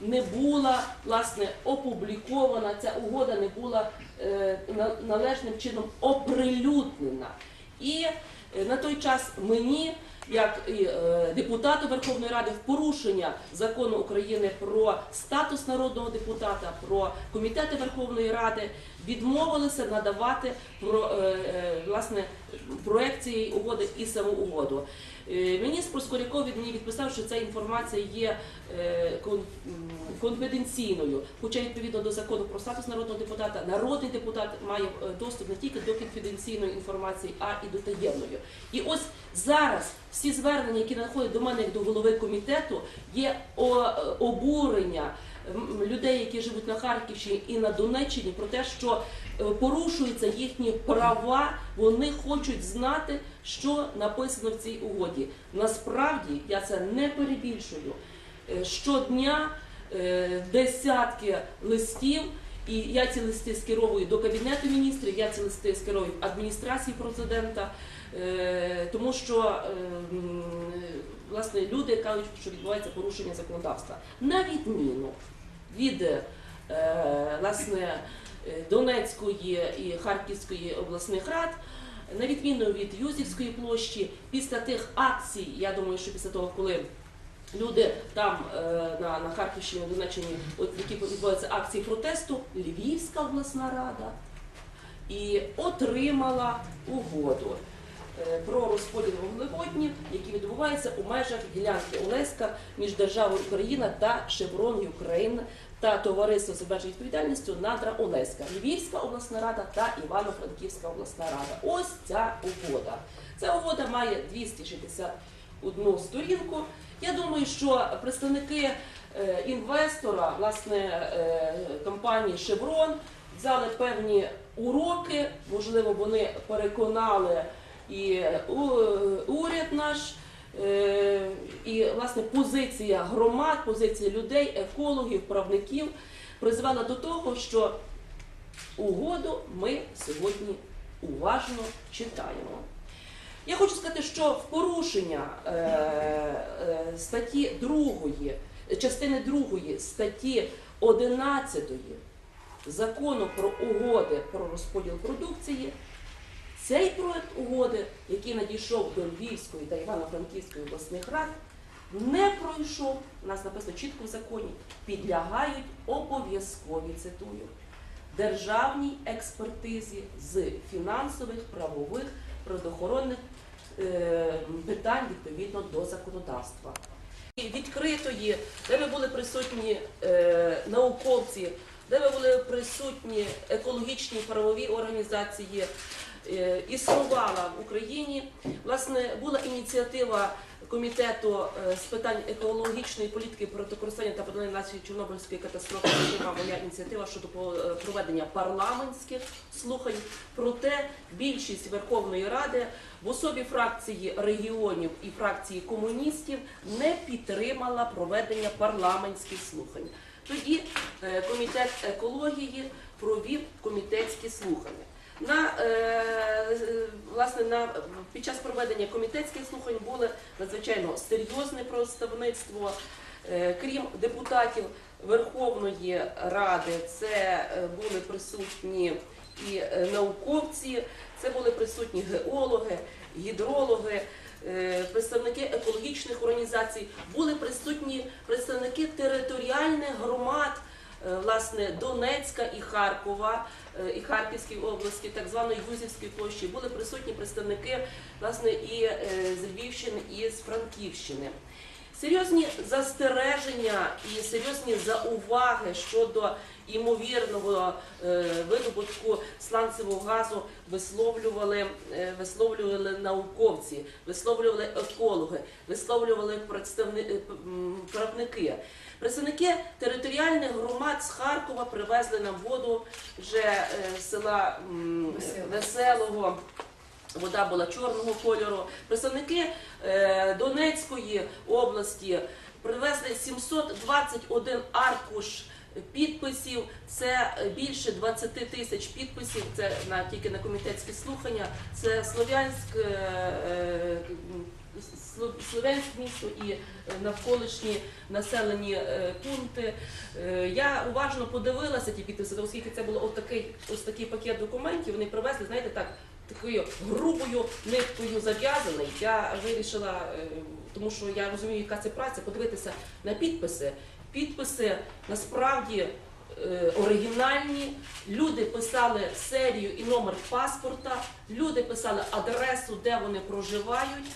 Не була власне опублікована, ця угода не була е, на- належним чином оприлюднена. І е, на той час мені, як і е, депутату Верховної Ради, в порушення закону України про статус народного депутата, про комітети Верховної Ради відмовилися надавати про е, е, власне проект цієї угоди і саму угоду. Міністр Проскоряков від мені відписав, що ця інформація є конфіденційною. Хоча відповідно до закону про статус народного депутата, народний депутат має доступ не тільки до конфіденційної інформації, а і до таємної. І ось зараз всі звернення, які надходять до мене як до голови комітету, є обурення людей, які живуть на Харківщині і на Донеччині, про те, що е, порушуються їхні права, вони хочуть знати, що написано в цій угоді. Насправді я це не перебільшую. Е, Щодня е, десятки листів, і я ці листи скеровую до кабінету міністрів, я ці листи скеровую адміністрації президента, е, тому що е, власне люди кажуть, що відбувається порушення законодавства. На відміну від е, власне Донецької і Харківської обласних рад. На відміну від Юзівської площі, після тих акцій, я думаю, що після того, коли люди там е, на, на Харківщині, Донеччині, от які відбуваються акції протесту, Львівська обласна рада і отримала угоду е, про розподіл вуглеводнів, які відбуваються у межах ділянки Олеська між державою Україна та Шеврон Україна та товариство з обмеженою відповідальністю Надра Олеська, Львівська обласна рада та Івано-Франківська обласна рада. Ось ця угода. Ця угода має 261 сторінку. Я думаю, що представники е, інвестора, власне, е, компанії Шеврон взяли певні уроки, можливо, вони переконали і е, уряд наш. І власне позиція громад, позиція людей, екологів, правників призвела до того, що угоду ми сьогодні уважно читаємо. Я хочу сказати, що в порушення е, е, статті 2, частини 2 статті 11 закону про угоди про розподіл продукції, цей проект угоди, який надійшов до Львівської та Івано-Франківської обласних рад, не пройшов, у нас написано чітко в законі, підлягають обов'язкові цитую державній експертизі з фінансових, правових, природоохоронних е, питань відповідно до законодавства. Відкритої, де ми були присутні е, науковці, де ми були присутні екологічні правові організації, е, існувала в Україні. Власне, була ініціатива комітету е, з питань екологічної політики протикористання та подолання наслідків Чорнобильської катастрофи. Зокрема, моя ініціатива щодо е, проведення парламентських слухань. Проте більшість Верховної Ради в особі фракції регіонів і фракції комуністів не підтримала проведення парламентських слухань. Тоді е, комітет екології провів комітетські слухання. На е, власне на під час проведення комітетських слухань було надзвичайно серйозне представництво. Е, Крім депутатів Верховної Ради, це е, були присутні і науковці, це були присутні геологи, гідрологи, представники екологічних організацій, були присутні представники територіальних громад. Е, Власне, Донецька і Харкова, е, і Харківської області, так званої Юзівської площі, були присутні представники власне і е, з Львівщини, і з Франківщини. Серйозні застереження і серйозні зауваги щодо імовірного е, видобутку сланцевого газу висловлювали, е, висловлювали науковці, висловлювали екологи, висловлювали е, правники. Представники територіальних громад з Харкова привезли нам воду вже з села Веселого. Вода була чорного кольору. Представники е, Донецької області привезли 721 аркуш підписів. Це більше 20 тисяч підписів. Це на тільки на комітетські слухання. Це Слов'янськ, е, е, Слов'янськ місто і е, навколишні населені е, пункти. Е, Я уважно подивилася ті підписи, оскільки це було ось такий, ось такий пакет документів. Вони привезли, знаєте, так. Такою грубою ниткою зав'язаний. Я вирішила, е, тому що я розумію, яка це праця, подивитися на підписи. Підписи насправді е, оригінальні. Люди писали серію і номер паспорта, люди писали адресу, де вони проживають.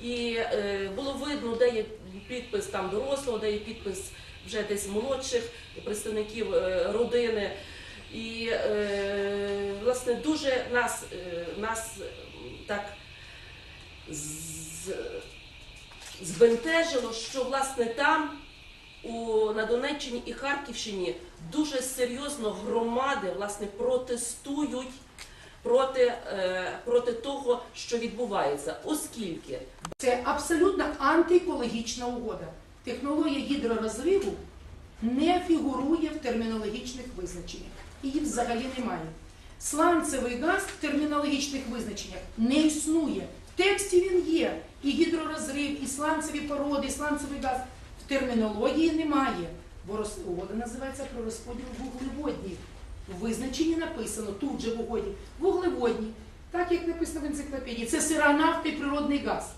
І е, було видно, де є підпис там дорослого, де є підпис вже десь молодших представників е, родини. І власне дуже нас, нас так збентежило, що власне там у, на Донеччині і Харківщині дуже серйозно громади власне протестують проти, е, проти того, що відбувається, оскільки Це абсолютно антиекологічна угода. Технологія гідророзриву не фігурує в термінологічних визначеннях. Її взагалі немає. Сланцевий газ в термінологічних визначеннях не існує. В тексті він є. І гідророзрив, і сланцеві породи, і сланцевий газ. Термінології немає. Бо угода називається про розподіл вуглеводнів. В визначенні написано тут же в угоді вуглеводні, так як написано в енциклопедії, це сира нафта і природний газ.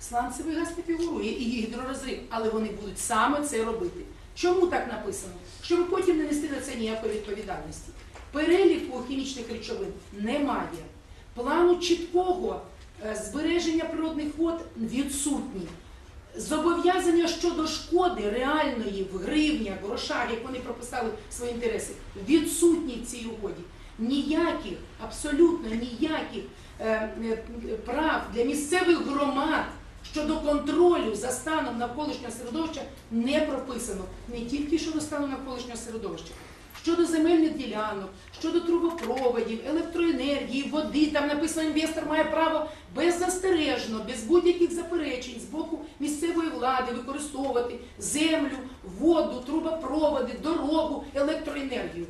Сланцевий газ не фігурує і гідророзрив, але вони будуть саме це робити. Чому так написано? Щоб потім не нести на це ніякої відповідальності. Переліку хімічних речовин немає. Плану чіткого е, збереження природних вод відсутній. Зобов'язання щодо шкоди реальної в гривнях, грошах, як вони прописали свої інтереси, відсутні в цій угоді. Ніяких, абсолютно ніяких е, е, прав для місцевих громад щодо контролю за станом навколишнього середовища не прописано. Не тільки щодо стану навколишнього середовища, щодо земельних ділянок, щодо трубопроводів, електроенергії, води. Там написано, інвестор має право беззастережно, без будь-яких заперечень з боку місцевої влади використовувати землю, воду, трубопроводи, дорогу, електроенергію.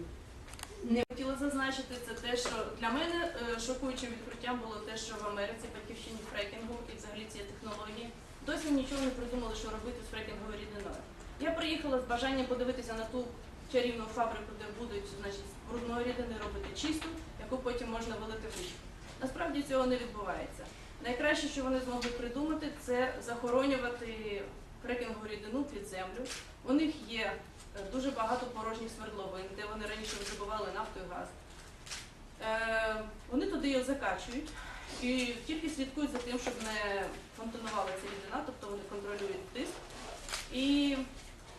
Не Хотіла зазначити це те, що для мене е, шокуючим відкриттям було те, що в Америці батьківщині фрекінгу і взагалі цієї технології досі нічого не придумали, що робити з фрекінговою рідиною. Я приїхала з бажанням подивитися на ту чарівну фабрику, де будуть значить, брудної рідини робити чисту, яку потім можна вилити в річку. Насправді цього не відбувається. Найкраще, що вони змогли придумати, це захоронювати фрекінгову рідину під землю. У них є е, дуже багато порожніх свердловин, де вони раніше видобували нафту і газ. Е, вони туди його закачують і тільки слідкують за тим, щоб не фонтанувала ця рідина, тобто вони контролюють тиск. І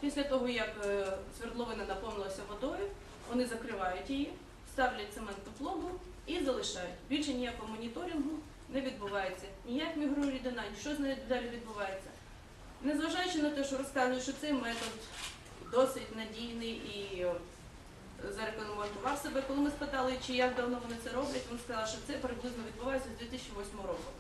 після того, як е, свердловина наповнилася водою, вони закривають її, ставлять цементну пломбу і залишають. Більше ніякого моніторингу не відбувається. Ніяк мігрує рідина, що з нею далі відбувається. Незважаючи на те, що розказують, що цей метод досить надійний і е, зарекомендував себе. Коли ми спитали, чи як давно вони це роблять, вони сказали, що це приблизно відбувається з 2008 року.